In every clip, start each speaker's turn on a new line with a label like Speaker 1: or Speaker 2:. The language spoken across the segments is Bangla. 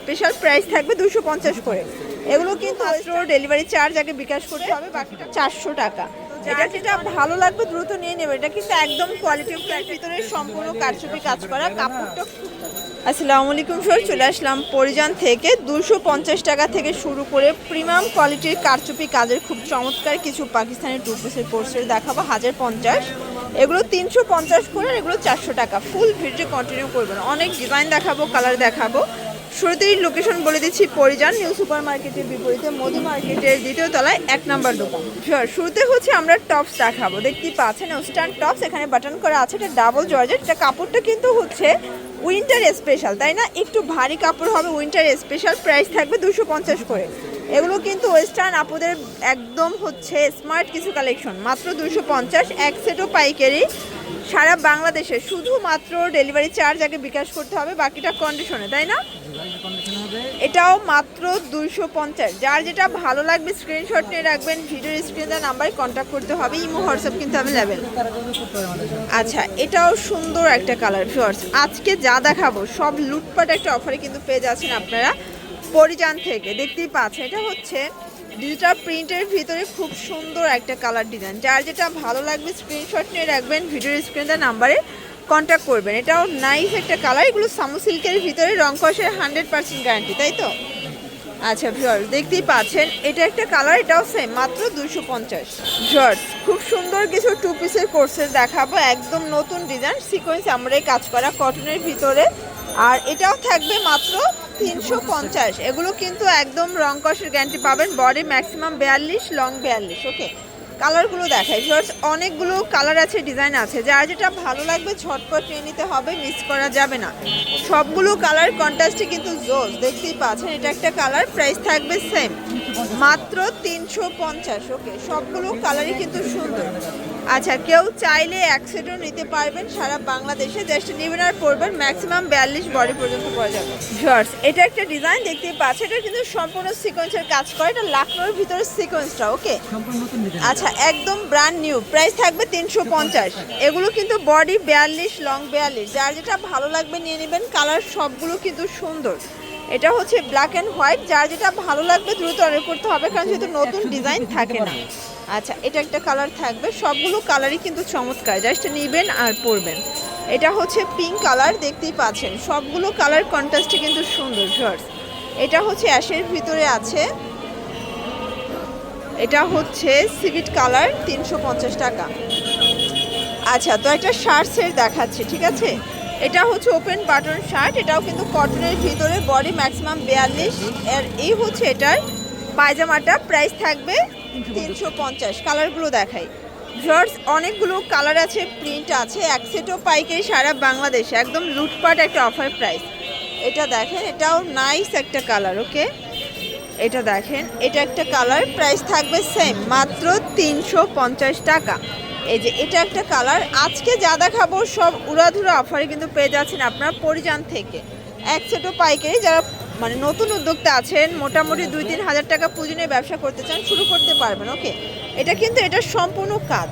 Speaker 1: স্পেশাল প্রাইস থাকবে দুশো পঞ্চাশ করে। এগুলো কিন্তু ডেলিভারি চার্জ আগে বিকাশ করতে হবে বাকিটা চারশো টাকা। এটা যেটা ভালো লাগবে দ্রুত নিয়ে নেবে। এটা কিন্তু একদম কোয়ালিটি ভিতরে সম্পূর্ণ কারচুপি কাজ করা কাপড়টা আসসালামু আলাইকুম স্যার চলে আসলাম পরিজান থেকে। দুশো পঞ্চাশ টাকা থেকে শুরু করে প্রিমিয়াম কোয়ালিটির কারচুপি কাজের খুব চমৎকার কিছু পাকিস্তানি টু পিসের কোর্সের দেখাবো হাজার পঞ্চাশ। এগুলো তিনশো পঞ্চাশ করে এগুলো চারশো টাকা। ফুল ভিডিও কন্টিনিউ করবেন অনেক ডিজাইন দেখাবো কালার দেখাবো। শুরুতেই লোকেশন বলে দিচ্ছি পরিজান নিউ সুপার মার্কেটের বিপরীতে মধু মার্কেটের দ্বিতীয় তলায় এক নাম্বার দোকান। শুরুতে হচ্ছে আমরা টপস দেখাবো। দেখতেই পাচ্ছেন ওস্টার্ন টপস এখানে বাটন করা আছে, এটা ডাবল জর্জেট। এটা কাপড়টা কিন্তু হচ্ছে উইন্টার স্পেশাল তাই না? একটু ভারী কাপড় হবে উইন্টার স্পেশাল প্রাইস থাকবে দুশো পঞ্চাশ করে। এগুলো কিন্তু ওয়েস্টার্ন আপুদের একদম হচ্ছে স্মার্ট কিছু কালেকশন মাত্র দুশো পঞ্চাশ, এক সেটও পাইকারি। সারা বাংলাদেশে শুধুমাত্র ডেলিভারি চার্জ আগে বিকাশ করতে হবে, বাকিটা কন্ডিশনে তাই না? এটাও মাত্র দুইশো পঞ্চাশ। যার যেটা ভালো লাগবে স্ক্রিনশট নিয়ে রাখবেন ভিডিওর স্ক্রিনে নাম্বারে কন্ট্যাক্ট করতে হবে। ইমো হোয়াটসঅ্যাপ কিন্তু আমি অ্যাভেলেবেল আচ্ছা এটাও সুন্দর একটা কালার ফিওর্স আজকে যা দেখাবো, সব লুটপাট একটা অফারে কিন্তু পেয়ে যাচ্ছেন আপনারা পরিজান থেকে। দেখতেই পাচ্ছেন, এটা হচ্ছে ডিজিটাল প্রিন্টের ভিতরে খুব সুন্দর একটা কালার ডিজাইন যার যেটা ভালো লাগবে স্ক্রিনশট নিয়ে রাখবেন ভিডিওর স্ক্রিনে নাম্বারে কন্ট্যাক্ট করবেন। এটাও নাইস একটা কালার এগুলো সামু সিল্কের ভিতরে রং কষের হান্ড্রেড পার্সেন্ট গ্যারান্টি তাই তো? আচ্ছা ভিওর দেখতেই পাচ্ছেন, এটা একটা কালার এটাও সেম মাত্র দুশো পঞ্চাশ। ভিওর্স খুব সুন্দর কিছু টু পিসের কোর্সের দেখাবো, একদম নতুন ডিজাইন সিকোয়েন্স আমরা কাজ করা কটনের ভিতরে। আর এটাও থাকবে মাত্র তিনশো পঞ্চাশ। এগুলো কিন্তু একদম রং কষের গ্যারান্টি পাবেন বডি ম্যাক্সিমাম বিয়াল্লিশ লং বিয়াল্লিশ ওকে কালারগুলো দেখাই। ভিউয়ার্স অনেকগুলো কালার আছে, ডিজাইন আছে। যার যেটা ভালো লাগবে ঝটপট নিয়ে নিতে হবে, মিস করা যাবে না। সবগুলো কালার কন্ট্রাস্টে কিন্তু জোস, দেখতেই পাচ্ছেন। এটা একটা কালার প্রাইস থাকবে সেম মাত্র তিনশো পঞ্চাশ। ওকে সবগুলো কালারই কিন্তু সুন্দর। আচ্ছা কেউ চাইলে এক সেটও নিতে পারবেন সারা বাংলাদেশে। জাস্ট নেবেন আর পরবেন ম্যাক্সিমাম বিয়াল্লিশ বডি পর্যন্ত পরা যাবে। ভিউয়ার্স এটা একটা ডিজাইন দেখতেই পাচ্ছেন এটা কিন্তু সম্পূর্ণ সিকোয়েন্সের কাজ করে। এটা লাখনোর ভিতরে সিকোয়েন্সটা ওকে আচ্ছা একদম ব্র্যান্ড নিউ প্রাইস থাকবে তিনশো পঞ্চাশ। এগুলো কিন্তু বডি বিয়াল্লিশ লং বিয়াল্লিশ। যার যেটা ভালো লাগবে নিয়ে নেবেন কালার সবগুলো কিন্তু সুন্দর। এটা হচ্ছে ব্ল্যাক অ্যান্ড হোয়াইট যার যেটা ভালো লাগবে দ্রুত অর্ডার করতে হবে, কারণ যেহেতু নতুন ডিজাইন থাকে না। আচ্ছা এটা একটা কালার থাকবে, সবগুলো কালারই কিন্তু চমৎকার জাস্ট নেবেন আর পরবেন। এটা হচ্ছে পিঙ্ক কালার দেখতেই পাচ্ছেন, সবগুলো কালার কন্ট্রাস্টে কিন্তু সুন্দর ভিউয়ার্স এটা হচ্ছে অ্যাশের ভিতরে আছে। এটা হচ্ছে সিভিট কালার তিনশো পঞ্চাশ টাকা। আচ্ছা তো একটা শার্ট সেট দেখাচ্ছি, ঠিক আছে? এটা হচ্ছে ওপেন বাটন শার্ট এটাও কিন্তু কটনের ভিতরে বডি ম্যাক্সিমাম বিয়াল্লিশ। এর এই হচ্ছে এটার পায়জামাটা প্রাইস থাকবে তিনশো পঞ্চাশ। কালারগুলো দেখাই। ভিউয়ার্স অনেকগুলো কালার আছে প্রিন্ট আছে, এক সেটও পাইকারি সারা বাংলাদেশে। একদম লুটপাট একটা অফার প্রাইস এটা দেখেন, এটাও নাইস একটা কালার ওকে এটা দেখেন, এটা একটা কালার প্রাইস থাকবে সেম মাত্র তিনশো পঞ্চাশ টাকা। এই যে এটা একটা কালার। আজকে যা দেখাবো সব উড়াধুরা অফারে কিন্তু পেয়ে যাচ্ছেন আপনার পরিজান থেকে। এক সেটও পাইকারি যারা মানে নতুন উদ্যোক্তা আছেন মোটামুটি দুই তিন হাজার টাকা পুঁজি নিয়ে ব্যবসা করতে চান শুরু করতে পারবেন ওকে? এটা কিন্তু এটা সম্পূর্ণ কাজ।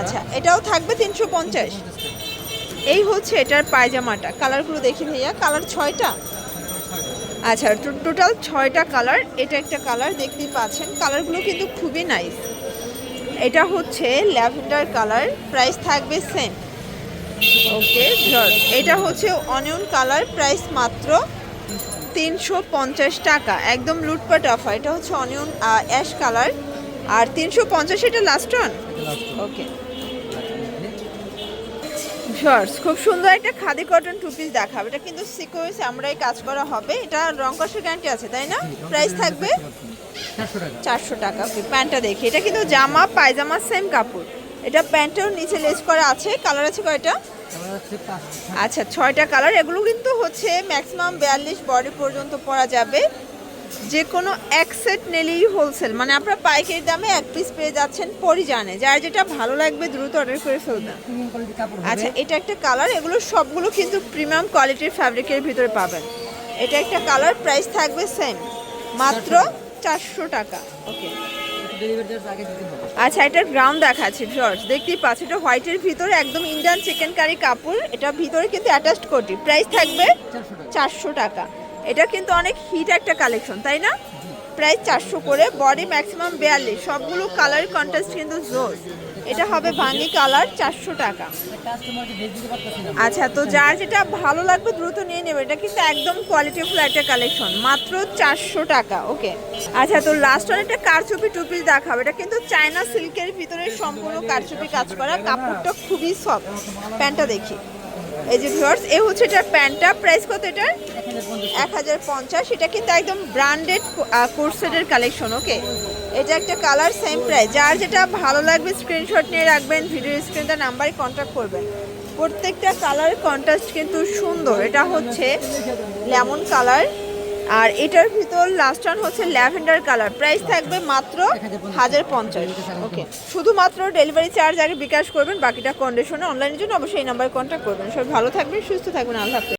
Speaker 1: আচ্ছা এটাও থাকবে তিনশো পঞ্চাশ। এই হচ্ছে এটার পায়জামাটা। কালারগুলো দেখি ভাইয়া কালার ছয়টা? আচ্ছা টোটাল ছয়টা কালার এটা একটা কালার দেখতেই পাচ্ছেন। কালারগুলো কিন্তু খুবই নাইস। এটা হচ্ছে ল্যাভেন্ডার কালার। প্রাইস থাকবে সেম ওকে এটা হচ্ছে অনিয়ন কালার প্রাইস মাত্র তিনশো পঞ্চাশ টাকা। একদম লুটপাট অফার এটা হচ্ছে অনিয়ন অ্যাশ কালার। আর তিনশো পঞ্চাশ এটা লাস্ট ওয়ান ওকে শর্টস। খুব সুন্দর একটা খাদি কটন টু পিস দেখাবে। এটা কিন্তু সিকোয়েন্স আমরাই কাজ করা হবে। এটা রং কষের গ্যারান্টি আছে, তাই না? প্রাইস থাকবে চারশো টাকা। ওকে প্যান্টটা দেখি। এটা কিন্তু জামা, পায়জামা সেম কাপড়। এটা প্যান্টেও নিচে লেস করা আছে। কালার আছে কয়টা? আচ্ছা ছয়টা কালার এগুলো কিন্তু হচ্ছে ম্যাক্সিমাম বিয়াল্লিশ বডি পর্যন্ত পরা যাবে। যে কোনো এক সেট নিলেই হোলসেল মানে আপনারা পাইকারি দামে এক পিস পেয়ে যাচ্ছেন পরিজানে যার যেটা ভালো লাগবে দ্রুত অর্ডার করে ফেলবেন। আচ্ছা এটা একটা কালার এগুলো সবগুলো কিন্তু প্রিমিয়াম কোয়ালিটির ফ্যাব্রিকের ভিতরে পাবেন। এটা একটা কালার প্রাইস থাকবে সেম মাত্র চারশো টাকা। ওকে আচ্ছা এটার গ্রাউন্ড দেখাচ্ছি জর্জ দেখতেই পাচ্ছি এটা হোয়াইটের ভিতরে একদম ইন্ডিয়ান চিকেন কারি কাপড়। এটা ভিতরে কিন্তু অ্যাটাচড কোটি। প্রাইস থাকবে চারশো টাকা। এটা কিন্তু অনেক হিট একটা কালেকশন তাই না? প্রায় চারশো করে বডি ম্যাক্সিমাম বিয়াল্লিশ, সবগুলো কালার কন্ট্রাস্ট কিন্তু জোর। এটা হবে ভাঙ্গি কালার চারশো টাকা। আচ্ছা তো যার যেটা ভালো লাগবে দ্রুত নিয়ে নেবে। এটা কিন্তু একদম কোয়ালিটিফুল একটা কালেকশন মাত্র চারশো টাকা ওকে আচ্ছা তো লাস্ট একটা কারচুপি টুপি দেখাবো। এটা কিন্তু চায়না সিল্কের ভিতরে সম্পূর্ণ কারচুপি কাজ করা, কাপড়টা খুবই সফট প্যান্টটা দেখি। এই যে ভিউয়ার্স এ হচ্ছে এটার প্যান্টটা প্রাইস কত এটার? এক হাজার পঞ্চাশ, এটা কিন্তু একদম ব্র্যান্ডেড কোর্সেটের কালেকশন ওকে এটা একটা কালার সেম প্রাইস যার যেটা ভালো লাগবে স্ক্রিনশট নিয়ে রাখবেন ভিডিও স্ক্রিনটা নাম্বারে কন্ট্যাক্ট করবেন। প্রত্যেকটা কালার কন্ট্রাস্ট কিন্তু সুন্দর। এটা হচ্ছে লেমন কালার আর এটার ভিতর লাস্ট ওয়ান হচ্ছে ল্যাভেন্ডার কালার প্রাইস থাকবে মাত্র হাজার পঞ্চাশ ওকে শুধুমাত্র ডেলিভারি চার্জ আগে বিকাশ করবেন, বাকিটা কন্ডিশনে অনলাইনের জন্য অবশ্যই এই নাম্বারে কন্ট্যাক্ট করবেন। সবাই ভালো থাকবেন, সুস্থ থাকবেন, আল্লাহ